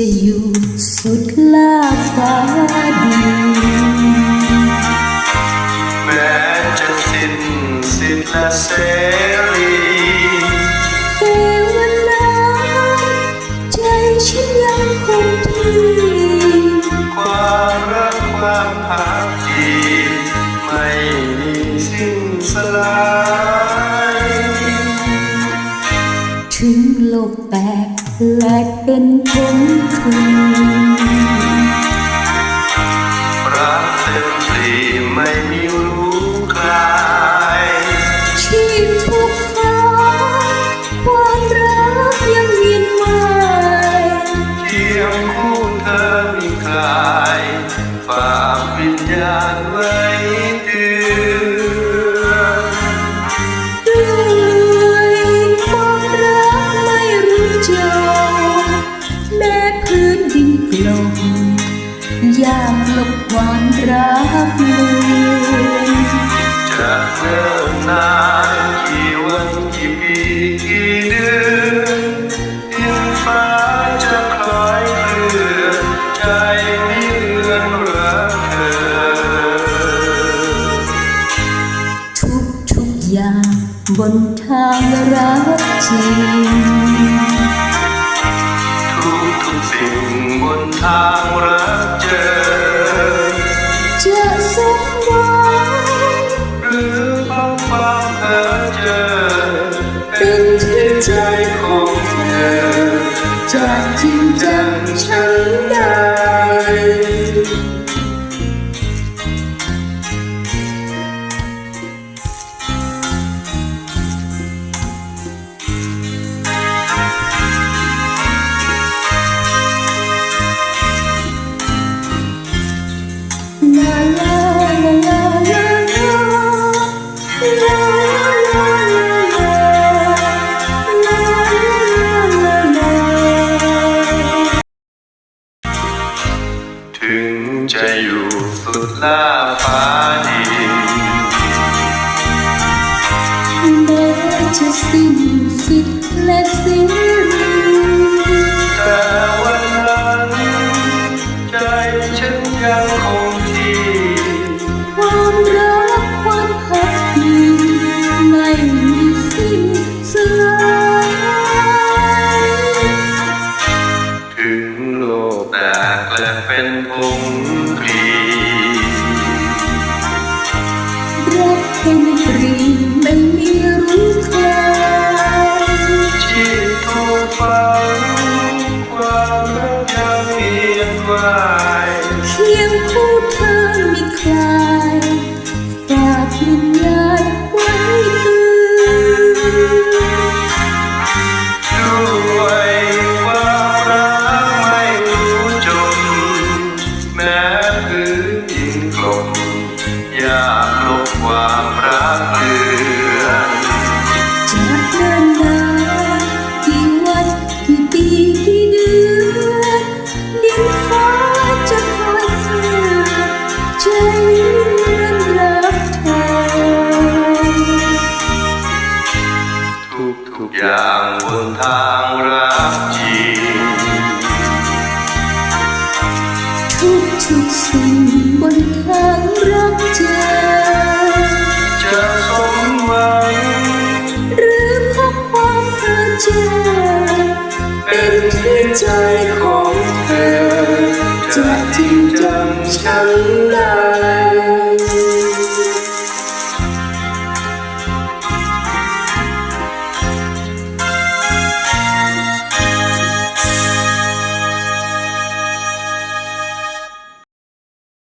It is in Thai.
จะอยู่สุดลาฟ้า แลกเป็นผงทุนรักเต็มปรีไม่มีรู้คลายชีพทุกฟ้าความรักยังยินหมาเคียงคู่เธอมีคลายฝา ความรักเลือนจะเนิ่นนานกี่วันกี่ปีกี่เดือนดินฟ้าจะคล้อยเคลื่อนใจไม่เลือนรักเธอ ทุกทุกอย่างบนทางรักจริงทุกทุกสิ่งบนทางรักเจอ to dance. ฟ้าดินแม้จะสิ้นสิทธิ์และสิรีแต่วันนั้นใจฉันยังคงที่ความรักความพักดีไม่มีสิ้นสลายถึงโลกแตกและเป็นพงพ เป็นปรีไม่มีรู้ใครที่ถูกฝังความรักยังเวียนว่ายเคียงคู่เธอไม่คลายฝากวิญญาณไว้ตือนด้วยความรักไม่รู้จบแม้พื้นดินกลมยาก ความรักเลือนจากเดินนานกี่วันกี่ปีกี่เดือนดินฟ้าจะคอยเตือใจเลื่อนรักเธอทุกทุกอย่างบนทางรักจริงทุกทุกสิ่งบนทางรักเจอจ เพ้อเจ้อเป็นที่ใจของเธอจะทิ้งจำฉันได้